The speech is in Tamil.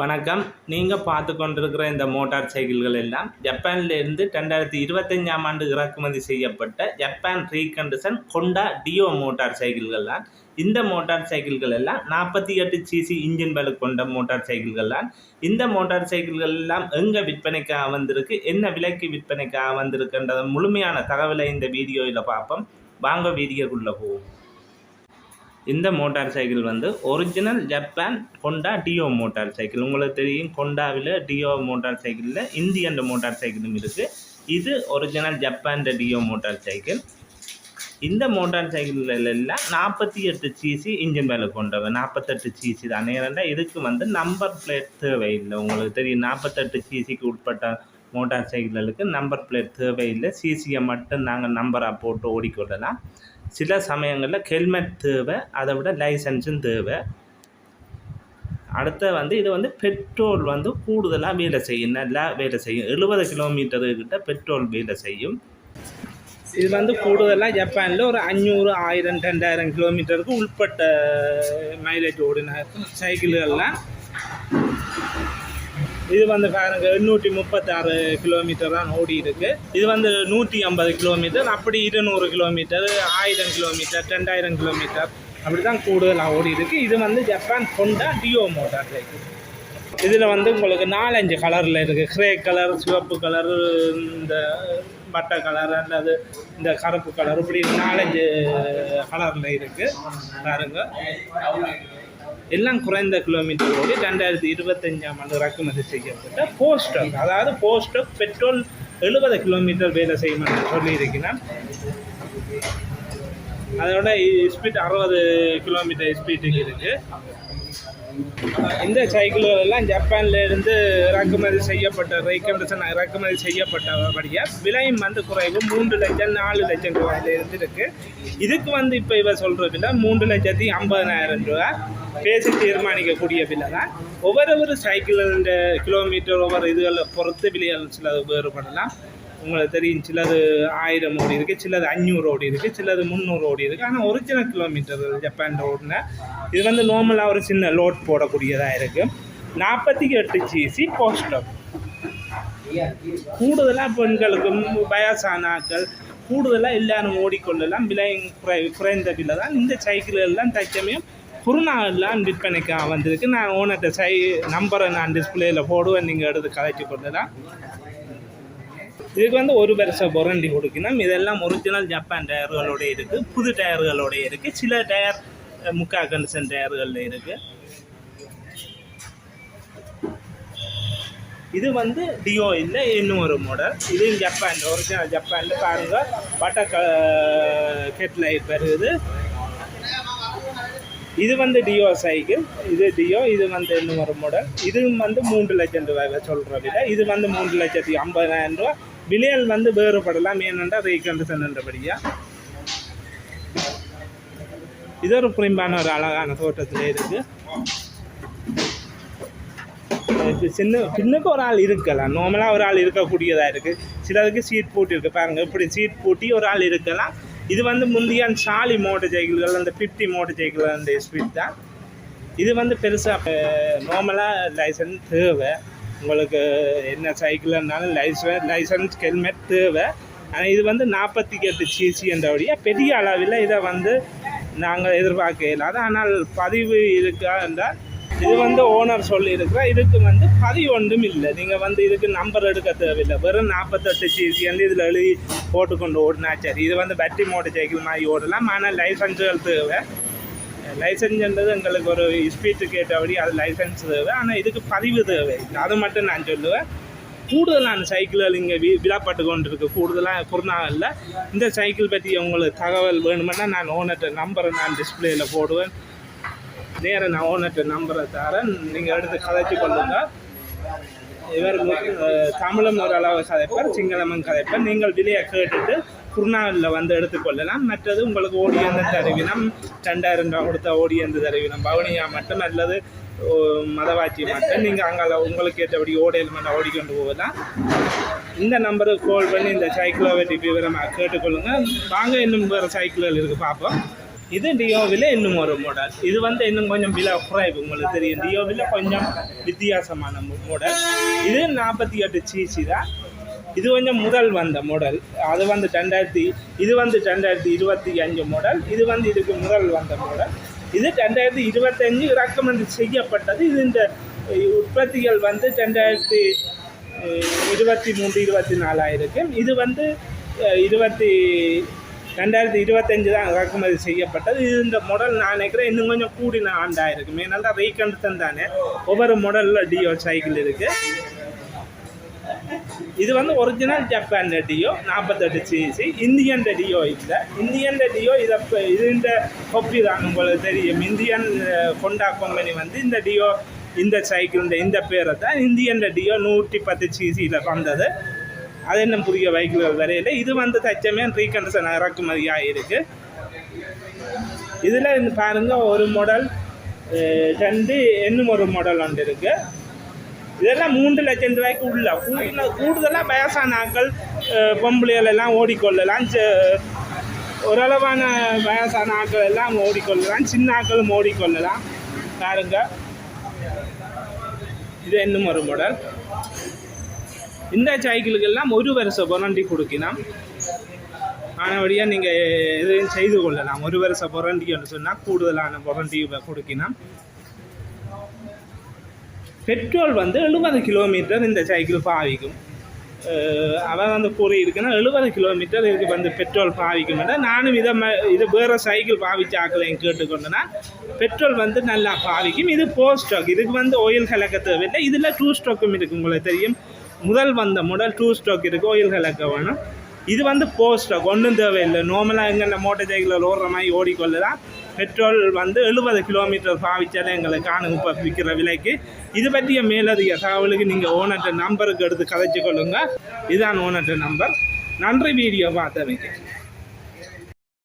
வணக்கம். நீங்கள் பார்த்து கொண்டிருக்கிற இந்த மோட்டார் சைக்கிள்கள் எல்லாம் ஜப்பான்லேருந்து ரெண்டாயிரத்தி இருபத்தஞ்சாம் ஆண்டு இறக்குமதி செய்யப்பட்ட Japan recondition Honda Dio motor சைக்கிள்கள் தான். இந்த மோட்டார் சைக்கிள்கள் எல்லாம் நாற்பத்தி எட்டு சிசி இன்ஜின் பலு கொண்ட மோட்டார் சைக்கிள்கள் தான். இந்த மோட்டார் சைக்கிள்கள் எல்லாம் எங்கே விற்பனைக்காக வந்திருக்கு என்ன விலைக்கு விற்பனைக்காக வந்திருக்குன்றத முழுமையான தகவலை இந்த வீடியோவில் பார்ப்போம். வாங்க வீடியோக்குள்ளே போவோம். இந்த மோட்டார் சைக்கிள் வந்து original Japan Honda Dio motorcycle. உங்களுக்கு தெரியும் கொண்டாவில் டியோ மோட்டார் சைக்கிளில் இந்தியன் மோட்டார் சைக்கிளும் இருக்குது இது original Japan Dio motorcycle. இந்த மோட்டார் சைக்கிள்கள் எல்லாம் நாற்பத்தி எட்டு சிசி இன்ஜின் வேலை கொண்டவை. நாற்பத்தெட்டு சிசி தான். ஏன்னா இதுக்கு வந்து நம்பர் பிளேட் தேவையில்லை. உங்களுக்கு தெரியும் நாற்பத்தெட்டு சிசிக்கு உட்பட்ட மோட்டார் சைக்கிள்களுக்கு நம்பர் பிளேட் தேவையில்லை. சிசியை மட்டும் நாங்கள் நம்பராக போட்டு ஓடிக்கொள்ளலாம். சில சமயங்களில் ஹெல்மெட் தேவை அதை விட லைசன்ஸும் தேவை. அடுத்த வந்து இது வந்து பெட்ரோல் வந்து கூடுதலாக வேலை செய்யும். நல்லா வேலை செய்யும். எழுபது கிலோமீட்டருக்கிட்ட பெட்ரோல் வேலை செய்யும். இது வந்து கூடுதலாக ஜப்பானில் ஒரு அஞ்சூறு ஆயிரம் ரெண்டாயிரம் கிலோமீட்டருக்கு உட்பட்ட மைலேஜ் ஓடின சைக்கிள்கள்லாம் இது வந்து பாருங்க எண்ணூற்றி முப்பத்தாறு கிலோமீட்டர் தான் ஓடி இருக்கு. இது வந்து நூற்றி ஐம்பது கிலோமீட்டர் அப்படி இருநூறு கிலோமீட்டர் ஆயிரம் கிலோமீட்டர் ரெண்டாயிரம் கிலோமீட்டர் அப்படி தான் கூடுதலாக ஓடி இருக்கு. இது வந்து Japan Honda Dio motor cycle இதில் வந்து உங்களுக்கு நாலஞ்சு கலரில் இருக்குது கிரே கலர் சிவப்பு கலர் இந்த பட்டை கலர் அல்லது இந்த கருப்பு கலர் இப்படி நாலஞ்சு கலரில் இருக்குது பாருங்க. எல்லாம் குறைந்த கிலோமீட்டர் ஓடி ரெண்டாயிரத்தி இருபத்தஞ்சாம் ஆண்டு இறக்குமதி செய்யப்பட்ட போஸ்டர். அதாவது போஸ்டர் பெட்ரோல் எழுபது கிலோமீட்டர் வேலை செய்யும் என்று சொல்லியிருக்கிறான் அதோட ஸ்பீட் அறுபது கிலோமீட்டர் ஸ்பீட்டுக்கு இருக்கு. இந்த சைக்கிள்கள் எல்லாம் ஜப்பான்ல இருந்து இறக்குமதி செய்யப்பட்ட ரைக்கண்டசன் இறக்குமதி செய்யப்பட்டபடியாக விலையும் வந்து குறைவு. மூன்று லட்சம் நாலு லட்சம் ரூபாயில இருந்து இருக்கு. இதுக்கு வந்து இப்போ இவ சொல்ற விலை மூன்று லட்சத்தி ஐம்பதனாயிரம் ரூபா பேசி தீர்மானிக்கக்கூடிய விலை தான் ஒவ்வொரு ஒரு இந்த கிலோமீட்டர் ஒவ்வொரு இதுகளை பொறுத்து விலைகள் சிலது வேறுபடலாம். உங்களுக்கு தெரியும் சிலது ஆயிரம் ஓடி இருக்குது சிலது அஞ்சூறு ஓடி இருக்குது சிலது முந்நூறு ஓடி இருக்குது ஆனால் ஒரிஜினல் கிலோமீட்டர் ஜப்பான் ஓடின இது வந்து நார்மலாக ஒரு சின்ன லோட் போடக்கூடியதாக இருக்குது நாற்பத்தி எட்டு ஜிசி போஸ்டர் கூடுதலாக பெண்களுக்கும் வயசானாக்கள் கூடுதலாக எல்லாரும் ஓடிக்கொள்ளலாம். விலை குறை குறைந்த விலை தான் இந்த சைக்கிள் எல்லாம் தச்சமயம் குருநாள்லாம் விற்பனைக்காக வந்திருக்கு நான் ஓனர்கிட்ட சை நம்பரை நான் டிஸ்பிளேயில் போடுவேன் நீங்கள் எடுத்து கதைச்சு தான் இதுக்கு வந்து ஒரு வருஷம் பொரண்டி கொடுக்கணும். இதெல்லாம் ஒரிஜினல் ஜப்பான் டயர்களோட இருக்குது புது டயர்களோட இருக்குது சில டயர் முக்கா கண்டிஷன் டயர்களில் இருக்குது இது வந்து டியோ இல்லை இன்னும் ஒரு மாடல் இது ஜப்பான் ஒரிஜினல் ஜப்பானில் பாருங்க. பட்ட க ஹெட்லைட் வருது. இது வந்து டியோ சைக்கிள் இது டியோ இது வந்து இன்னும் ஒரு மாடல் இதுவும் வந்து மூன்று லட்சம் ரூபாய் சொல்கிற விட இது வந்து மூன்று லட்சத்தி ஐம்பதாயிரம் ரூபா. விலையல் வந்து வேறுபடலாம். ஏனென்றால் ரீகண்டிஷன் என்றபடியா. இது ஒரு பிரிம்பான ஒரு அழகான தோட்டத்தில் இருக்குது சின்ன பின்னுக்கு ஒரு ஆள் இருக்கலாம். நார்மலாக ஒரு ஆள் இருக்கக்கூடியதாக இருக்குது சிலருக்கு சீட் போட்டி இருக்குது பாருங்கள் இப்படி சீட் போட்டி ஒரு ஆள் இருக்கலாம். இது வந்து முந்தைய சாலி மோட்டர் சைக்கிள்கள் அந்த ஃபிஃப்டி மோட்டர் சைக்கிள் அந்த ஸ்பீட் தான். இது வந்து பெருசாக நார்மலாக லைசன்ஸ் தேவை. உங்களுக்கு என்ன சைக்கிள்னாலும் லைசன்ஸ் லைசன்ஸ் ஹெல்மெட் தேவை. ஆனால் இது வந்து நாற்பத்தி எட்டு சிசி என்றபடியாக பெரிய அளவில் இதை வந்து நாங்கள் எதிர்பார்க்க இல்லாத ஆனால் பதிவு இருக்கா என்றால் இது வந்து ஓனர் சொல்லியிருக்கிறா இதுக்கு வந்து பதிவு ஒன்றும் இல்லை. நீங்கள் வந்து இதுக்கு நம்பர் எடுக்க தேவையில்லை. வெறும் நாற்பத்தெட்டு சிசி வந்து இதில் எழுதி போட்டுக்கொண்டு ஓடினா சரி. இது வந்து பேட்டரி மோட்டர் சைக்கிள் மாதிரி ஓடலாம். ஆனால் லைசன்ஸுகள் தேவை. லைசன்ஸ்ன்றது எங்களுக்கு ஒரு ஸ்பீட்டு கேட்டபடி அது லைசன்ஸ் தேவை. ஆனால் இதுக்கு பதிவு தேவை அது மட்டும் நான் சொல்லுவேன். கூடுதலான சைக்கிள்கள் இங்கே வி விழாப்பட்டு கொண்டு இருக்கு கூடுதலாக குருநாகலில் இந்த சைக்கிள் பற்றி உங்களுக்கு தகவல் வேணுமென்னா நான் ஓனர்கிட்ட நம்பரை நான் டிஸ்பிளேயில் போடுவேன். நேராக நான் ஓனர்கிட்ட நம்பரை தரேன் நீங்கள் எடுத்து கதைச்சு கொள்ளுங்க. இவர் அஹ், தமிழும் ஓரளவு கதைப்பார் சிங்களமும் கதைப்பார். நீங்கள் விலையை கேட்டுட்டு குருநாளில் வந்து எடுத்துக்கொள்ளலாம் மற்றது உங்களுக்கு ஓடியந்த தருவினம் ரெண்டாயிரம் ரூபா கொடுத்த ஓடியந்த தருவினம். பவனியா மட்டும் அல்லது ஓ, மதவாச்சி மட்டும். நீங்கள் அங்கே உங்களுக்கு ஏற்றபடி ஓடையில் மட்டும் ஓடிக்கொண்டு போகலாம். இந்த நம்பருக்கு கால் பண்ணி இந்த சைக்கிளை பற்றி விவரமாக கேட்டுக்கொள்ளுங்கள் வாங்க இன்னும் வேறு சைக்கிள்கள் இருக்குது பார்ப்போம். இது டியோவில் இன்னும் ஒரு மாடல் இது வந்து இன்னும் கொஞ்சம் விலை குறைவு உங்களுக்கு தெரியும் டியோவில் கொஞ்சம் வித்தியாசமான மாடல் இது நாற்பத்தி எட்டு சிசி தான் இது கொஞ்சம் முதல் வந்த மாடல் அது வந்து ரெண்டாயிரத்தி இது வந்து ரெண்டாயிரத்தி இருபத்தி அஞ்சு மாடல் இது வந்து இதுக்கு முதல் வந்த மாடல் இது ரெண்டாயிரத்தி இருபத்தஞ்சு இறக்குமதி செய்யப்பட்டது இது இந்த உற்பத்திகள் வந்து ரெண்டாயிரத்தி இருபத்தி மூன்று இருபத்தி நாலாயிரம் இது வந்து இருபத்தி ரெண்டாயிரத்தி இருபத்தஞ்சு தான் இறக்குமதி செய்யப்பட்டது. இது இந்த மாடல் நான் நினைக்கிறேன் இன்னும் கொஞ்சம் கூடின ஆண்டாக இருக்கும் ஏன்னா ரீகண்டத்தன் தானே. ஒவ்வொரு மாடலில் டியோ சைக்கிள் இருக்குது இது வந்து ஒரிஜினல் ஜப்பான் டியோ நாற்பத்தெட்டு சிசி இந்தியன் டியோ இல்லை. இந்தியன் டியோ இதை இது இந்த கொப்பி தான் உங்களுக்கு தெரியும். இந்தியன் கொண்டா கம்பெனி வந்து இந்த டியோ இந்த சைக்கிள் இந்த இந்த பேரை தான் இந்தியன் டியோ நூற்றி பத்து சிசியில் வந்தது. அது என்ன புதிய பைக்குகள் வரையில இது வந்து தச்சமே ரீகண்டிஷன் இறக்குமதியாக இருக்குது இதில் பாருங்க ஒரு மாடல் ரெண்டு இன்னும் ஒரு மாடல் ஒன்று இருக்குது இதெல்லாம் மூன்று லட்சம் ரூபாய்க்கு உள்ள கூடுதலாக வயசான ஆட்கள் பொம்பளைகள் எல்லாம் ஓடிக்கொள்ளலாம் ஓரளவான வயசான ஆட்கள் எல்லாம் ஓடிக்கொள்ளலாம் சின்ன ஆட்களும் ஓடிக்கொள்ளலாம் பாருங்க இது இன்னும் ஒரு மாடல் இந்த சைக்கிளுக்கெல்லாம் ஒரு வருஷம் பொரண்டி கொடுக்கலாம் ஆனபடியாக நீங்கள் எதையும் செய்து கொள்ளலாம். ஒரு வருஷம் பொரண்டி என்று சொன்னால் கூடுதலான பொரண்டி கொடுக்கலாம் பெட்ரோல் வந்து எழுபது கிலோமீட்டர் இந்த சைக்கிள் பாவிக்கும். அஹ் அவன் வந்து கூறியிருக்குன்னா எழுபது கிலோமீட்டர் இதுக்கு வந்து பெட்ரோல் பாவிக்கும் நானும் இதை ம இது வேறு சைக்கிள் பாவிச்சு ஆக்கலையும் கேட்டுக்கொண்டேன்னா பெட்ரோல் வந்து நல்லா பாவிக்கும். இது ஃபோர் ஸ்டாக். இதுக்கு வந்து ஆயில் கலக்க தேவையில்லை இதில் டூ ஸ்டாக்கும் இருக்குது உங்களுக்கு தெரியும். முதல் வந்த மாடல் டூ ஸ்ட்ரோக் இருக்குது ஆயில் கலக்க வேணும். இது வந்து ஃபோர் ஒன்றும் தேவையில்லை. நார்மலாக எங்கே மோட்டர் சைக்கிளில் ஓடுற மாதிரி ஓடிக்கொள்ளலாம் பெட்ரோல் வந்து எழுபது கிலோமீட்டர் பாவிச்சாலே எங்களுக்கு காணும் இப்போ விற்கிற விலைக்கு. இது பற்றிய மேலதிக தகவலுக்கு நீங்கள் ஓனர்கிட்ட நம்பருக்கு எடுத்து கதைச்சு கொள்ளுங்கள் இதுதான் ஓனர்கிட்ட நம்பர் நன்றி வீடியோ பார்த்தவைக்கு